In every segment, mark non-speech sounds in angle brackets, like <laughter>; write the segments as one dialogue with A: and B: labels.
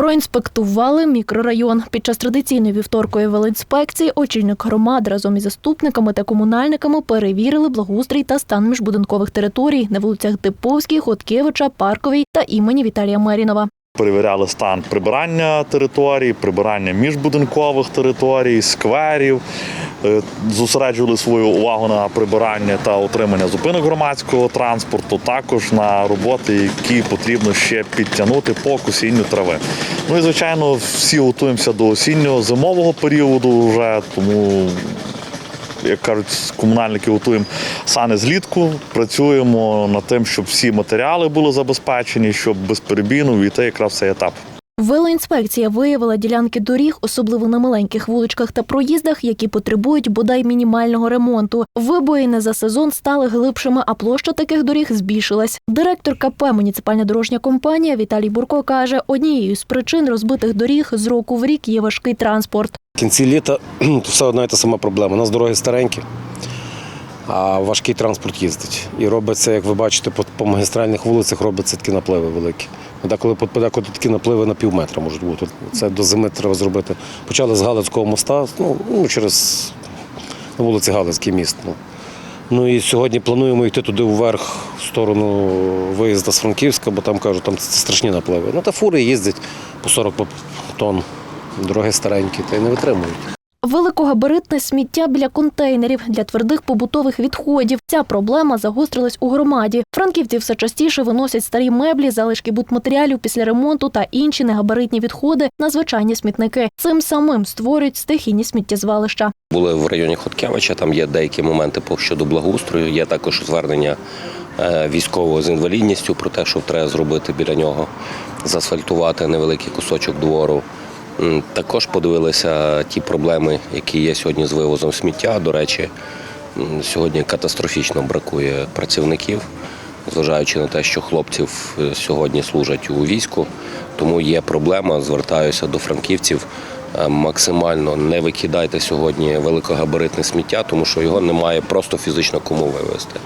A: Проінспектували мікрорайон. Під час традиційної вівторкової велоінспекції очільник громад разом із заступниками та комунальниками перевірили благоустрій та стан міжбудинкових територій на вулицях Диповській, Хоткевича, Парковій та імені Віталія Мерінова.
B: Перевіряли стан прибирання територій, прибирання міжбудинкових територій, скверів. Е, Зосереджували свою увагу на прибирання та утримання зупинок громадського транспорту, також на роботи, які потрібно ще підтягнути по косінню трави. Ну і звичайно, всі готуємося до осіннього зимового періоду вже, тому як кажуть, комунальники готуємо сани злітку, працюємо над тим, щоб всі матеріали були забезпечені, щоб безперебійно війти якраз цей етап.
A: Велоінспекція виявила ділянки доріг, особливо на маленьких вуличках та проїздах, які потребують бодай мінімального ремонту. Вибоїни за сезон стали глибшими, а площа таких доріг збільшилась. Директор КП «Муніципальна дорожня компанія Віталій Бурко каже, однією з причин розбитих доріг з року в рік є важкий транспорт.
C: В кінці літа <clears throat> все одна і та сама проблема. У нас дороги старенькі, а важкий транспорт їздить. І робиться, як ви бачите, по, магістральних вулицях робляться такі напливи великі. Деколи подекуди такі напливи на пів метра можуть бути. Це до зими треба зробити. Почали з Галицького моста, ну, ну через на вулиці Галицький міст. Ну. Ну і сьогодні плануємо йти туди вверх, в сторону виїзду з Франківська, бо там кажуть, там страшні напливи. Ну та фури їздять по 40 тонн. Дороги старенькі, та й не витримують.
A: Великогабаритне сміття біля контейнерів для твердих побутових відходів. Ця проблема загострилась у громаді. Франківці все частіше виносять старі меблі, залишки будматеріалів після ремонту та інші негабаритні відходи на звичайні смітники. Цим самим створюють стихійні сміттєзвалища.
D: Були в районі Хоткевича, там є деякі моменти щодо благоустрою. Є також звернення е, військового з інвалідністю про те, що треба зробити біля нього, заасфальтувати невеликий кусочок двору. Також подивилися ті проблеми, які є сьогодні з вивозом сміття. До речі, сьогодні катастрофічно бракує працівників, зважаючи на те, що хлопців е, сьогодні служать у війську. Тому є проблема. Звертаюся до франківців. Е, Максимально не викидайте сьогодні великогабаритне сміття, тому що його немає просто фізично кому вивезти.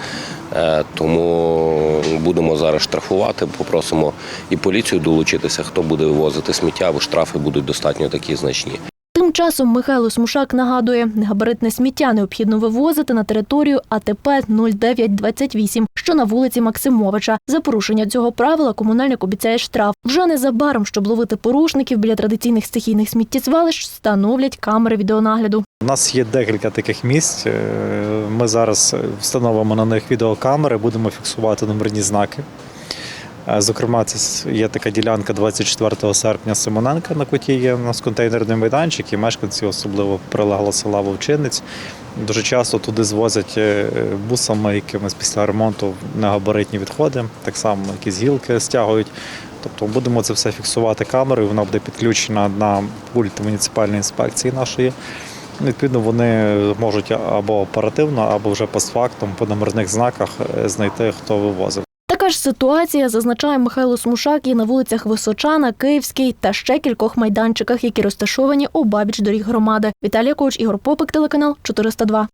D: Е, Тому будемо зараз штрафувати. Попросимо і поліцію долучитися, хто буде вивозити сміття, бо штрафи будуть достатньо такі значні.
A: Тим часом Михайло Смушак нагадує, негабаритне сміття необхідно вивозити на територію АТП 0928, що на вулиці Максимовича. За порушення цього правила комунальник обіцяє штраф. Вже незабаром, щоб ловити порушників біля традиційних стихійних сміттєзвалищ, встановлять камери відеонагляду.
E: У нас є декілька таких місць. Е, Ми зараз встановимо на них відеокамери, будемо фіксувати номерні знаки. Е, Зокрема, це є така ділянка 24 серпня Симоненка, на коті є у нас контейнерний майданчик, і мешканці, особливо прилеглого села Вовчинець, дуже часто туди звозять е, бусами якимись після ремонту негабаритні відходи, так само якісь гілки стягують. Тобто будемо це все фіксувати камерою, вона буде підключена на пульт муніципальної інспекції нашої. Відповідно, вони можуть або оперативно, або вже постфактум по номерних знаках е, знайти, хто вивозив.
A: Така ж ситуація, зазначає Михайло Смушак, і на вулицях Височана, Київській та ще кількох майданчиках, які розташовані у бабіч доріг громади. Віталія Коч, Ігор Попик, телеканал 402.